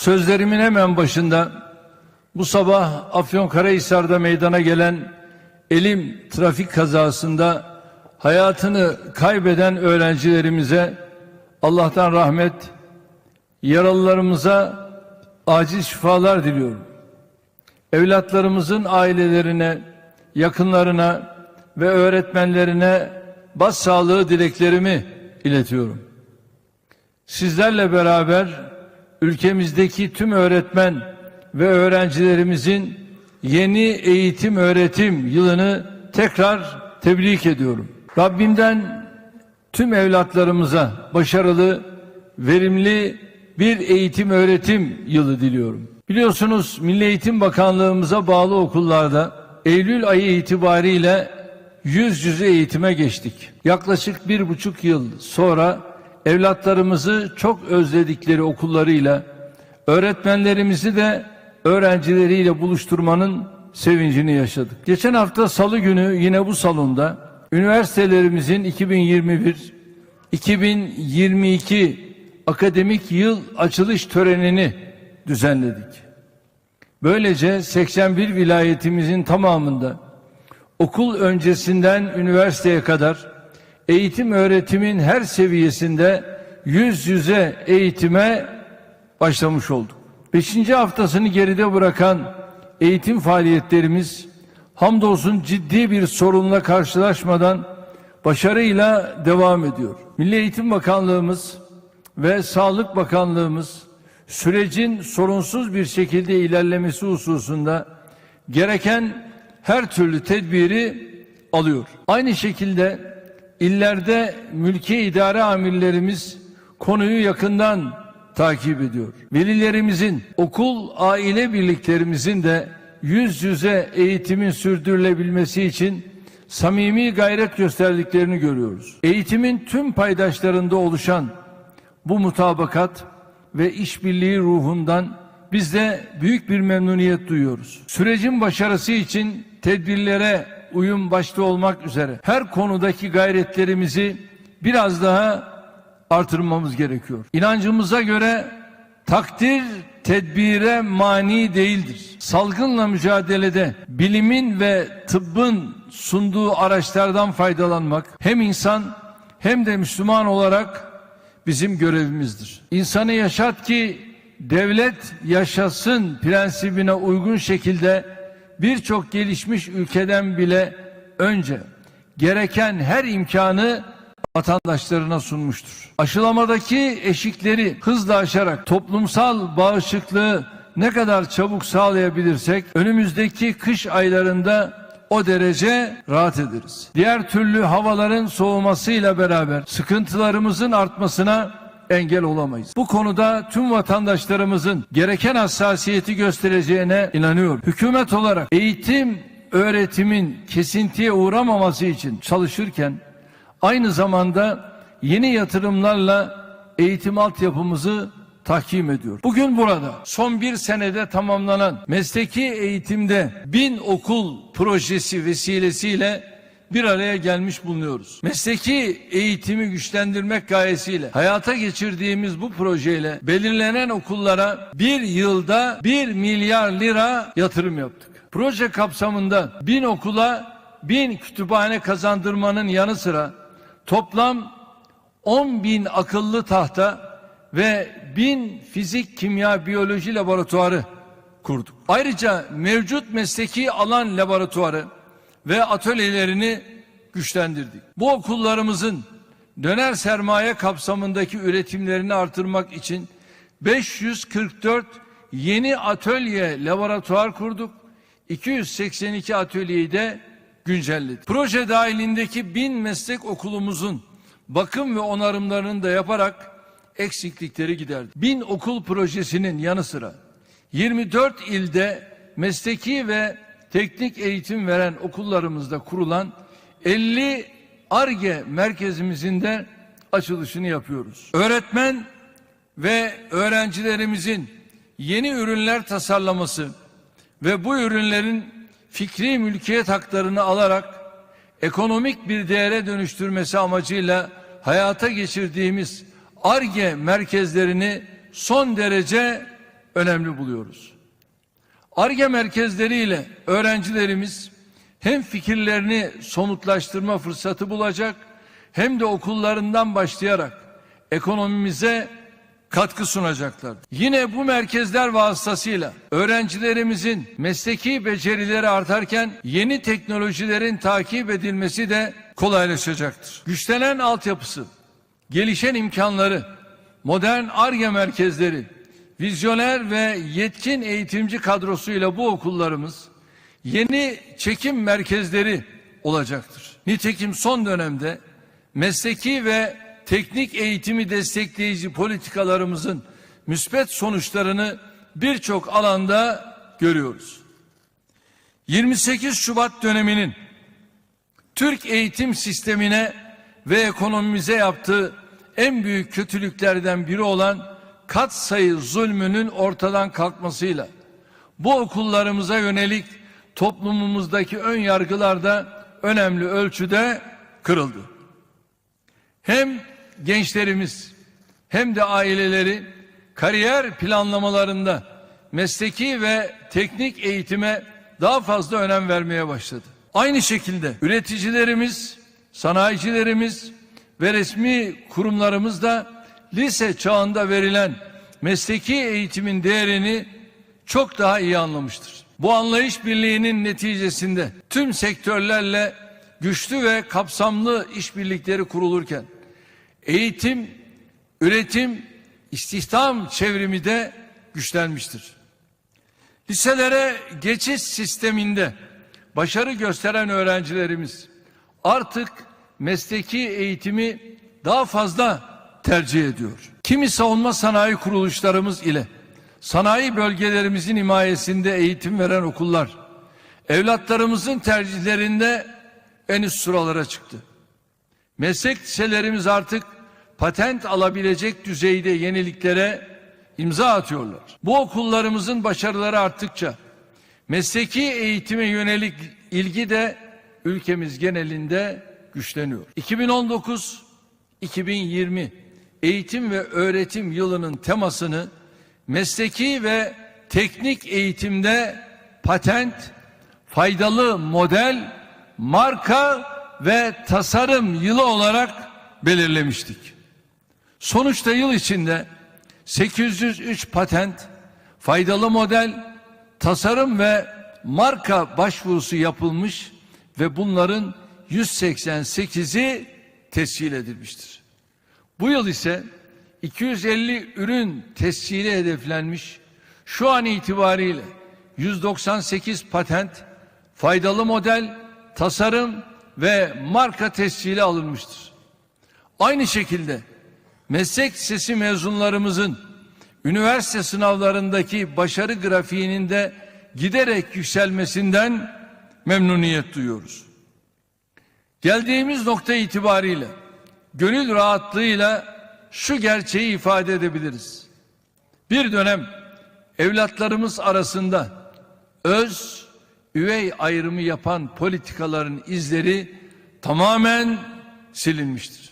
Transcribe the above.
Sözlerimin hemen başında bu sabah Afyonkarahisar'da meydana gelen elim trafik kazasında hayatını kaybeden öğrencilerimize Allah'tan rahmet, yaralılarımıza acil şifalar diliyorum. Evlatlarımızın ailelerine, yakınlarına ve öğretmenlerine başsağlığı dileklerimi iletiyorum. Sizlerle beraber ülkemizdeki tüm öğretmen ve öğrencilerimizin yeni eğitim öğretim yılını tekrar tebrik ediyorum. Rabbimden tüm evlatlarımıza başarılı, verimli bir eğitim öğretim yılı diliyorum. Biliyorsunuz Milli Eğitim Bakanlığımıza bağlı okullarda Eylül ayı itibariyle yüz yüze eğitime geçtik. Yaklaşık bir buçuk yıl sonra evlatlarımızı çok özledikleri okullarıyla, öğretmenlerimizi de öğrencileriyle buluşturmanın sevincini yaşadık. Geçen hafta salı günü yine bu salonda üniversitelerimizin 2021 2022 akademik yıl açılış törenini düzenledik. Böylece 81 vilayetimizin tamamında okul öncesinden üniversiteye kadar eğitim öğretimin her seviyesinde yüz yüze eğitime başlamış olduk. Beşinci haftasını geride bırakan eğitim faaliyetlerimiz hamdolsun ciddi bir sorunla karşılaşmadan başarıyla devam ediyor. Milli Eğitim Bakanlığımız ve Sağlık Bakanlığımız sürecin sorunsuz bir şekilde ilerlemesi hususunda gereken her türlü tedbiri alıyor. Aynı şekilde illerde mülki idare amirlerimiz konuyu yakından takip ediyor. Velilerimizin, okul aile birliklerimizin de yüz yüze eğitimin sürdürülebilmesi için samimi gayret gösterdiklerini görüyoruz. Eğitimin tüm paydaşlarında oluşan bu mutabakat ve işbirliği ruhundan biz de büyük bir memnuniyet duyuyoruz. Sürecin başarısı için tedbirlere uyum başta olmak üzere her konudaki gayretlerimizi biraz daha artırmamız gerekiyor. İnancımıza göre takdir tedbire mani değildir. Salgınla mücadelede bilimin ve tıbbın sunduğu araçlardan faydalanmak hem insan hem de Müslüman olarak bizim görevimizdir. İnsanı yaşat ki devlet yaşasın prensibine uygun şekilde birçok gelişmiş ülkeden bile önce gereken her imkanı vatandaşlarına sunmuştur. Aşılamadaki eşikleri hızla aşarak toplumsal bağışıklığı ne kadar çabuk sağlayabilirsek önümüzdeki kış aylarında o derece rahat ederiz. Diğer türlü havaların soğumasıyla beraber sıkıntılarımızın artmasına engel olamayız. Bu konuda tüm vatandaşlarımızın gereken hassasiyeti göstereceğine inanıyorum. Hükümet olarak eğitim öğretimin kesintiye uğramaması için çalışırken aynı zamanda yeni yatırımlarla eğitim altyapımızı tahkim ediyor. Bugün burada son bir senede tamamlanan mesleki eğitimde bin okul projesi vesilesiyle bir araya gelmiş bulunuyoruz. Mesleki eğitimi güçlendirmek gayesiyle hayata geçirdiğimiz bu projeyle belirlenen okullara bir yılda bir milyar lira yatırım yaptık. Proje kapsamında bin okula bin kütüphane kazandırmanın yanı sıra toplam 10 bin akıllı tahta ve bin fizik, kimya, biyoloji laboratuvarı kurduk. Ayrıca mevcut mesleki alan laboratuvarı ve atölyelerini güçlendirdik. Bu okullarımızın döner sermaye kapsamındaki üretimlerini artırmak için 544 yeni atölye laboratuvar kurduk. 282 atölyeyi de güncelledik. Proje dahilindeki bin meslek okulumuzun bakım ve onarımlarını da yaparak eksiklikleri giderdik. Bin okul projesinin yanı sıra 24 ilde mesleki ve teknik eğitim veren okullarımızda kurulan 50 ARGE merkezimizin de açılışını yapıyoruz. Öğretmen ve öğrencilerimizin yeni ürünler tasarlaması ve bu ürünlerin fikri mülkiyet haklarını alarak ekonomik bir değere dönüştürmesi amacıyla hayata geçirdiğimiz ARGE merkezlerini son derece önemli buluyoruz. ARGE merkezleriyle öğrencilerimiz hem fikirlerini somutlaştırma fırsatı bulacak hem de okullarından başlayarak ekonomimize katkı sunacaklar. Yine bu merkezler vasıtasıyla öğrencilerimizin mesleki becerileri artarken yeni teknolojilerin takip edilmesi de kolaylaşacaktır. Güçlenen altyapısı, gelişen imkanları, modern ARGE merkezleri, vizyoner ve yetkin eğitimci kadrosuyla bu okullarımız yeni çekim merkezleri olacaktır. Nitekim son dönemde mesleki ve teknik eğitimi destekleyici politikalarımızın müspet sonuçlarını birçok alanda görüyoruz. 28 Şubat döneminin Türk eğitim sistemine ve ekonomimize yaptığı en büyük kötülüklerden biri olan kat sayı zulmünün ortadan kalkmasıyla bu okullarımıza yönelik toplumumuzdaki ön yargılar da önemli ölçüde kırıldı. Hem gençlerimiz hem de aileleri kariyer planlamalarında mesleki ve teknik eğitime daha fazla önem vermeye başladı. Aynı şekilde üreticilerimiz, sanayicilerimiz ve resmi kurumlarımız da lise çağında verilen mesleki eğitimin değerini çok daha iyi anlamıştır. Bu anlayış birliğinin neticesinde tüm sektörlerle güçlü ve kapsamlı işbirlikleri kurulurken eğitim, üretim, istihdam çevrimi de güçlenmiştir. Liselere geçiş sisteminde başarı gösteren öğrencilerimiz artık mesleki eğitimi daha fazla tercih ediyor. Kimi savunma sanayi kuruluşlarımız ile sanayi bölgelerimizin himayesinde eğitim veren okullar evlatlarımızın tercihlerinde en üst sıralara çıktı. Meslek liselerimiz artık patent alabilecek düzeyde yeniliklere imza atıyorlar. Bu okullarımızın başarıları arttıkça mesleki eğitime yönelik ilgi de ülkemiz genelinde güçleniyor. 2019-2020 eğitim ve öğretim yılının temasını mesleki ve teknik eğitimde patent, faydalı model, marka ve tasarım yılı olarak belirlemiştik. Sonuçta yıl içinde 803 patent, faydalı model, tasarım ve marka başvurusu yapılmış ve bunların 188'i tescil edilmiştir. Bu yıl ise 250 ürün tescili hedeflenmiş. Şu an itibariyle 198 patent, faydalı model, tasarım ve marka tescili alınmıştır. Aynı şekilde meslek lisesi mezunlarımızın üniversite sınavlarındaki başarı grafiğinin de giderek yükselmesinden memnuniyet duyuyoruz. Geldiğimiz nokta itibariyle gönül rahatlığıyla şu gerçeği ifade edebiliriz. Bir dönem evlatlarımız arasında öz, üvey ayrımı yapan politikaların izleri tamamen silinmiştir.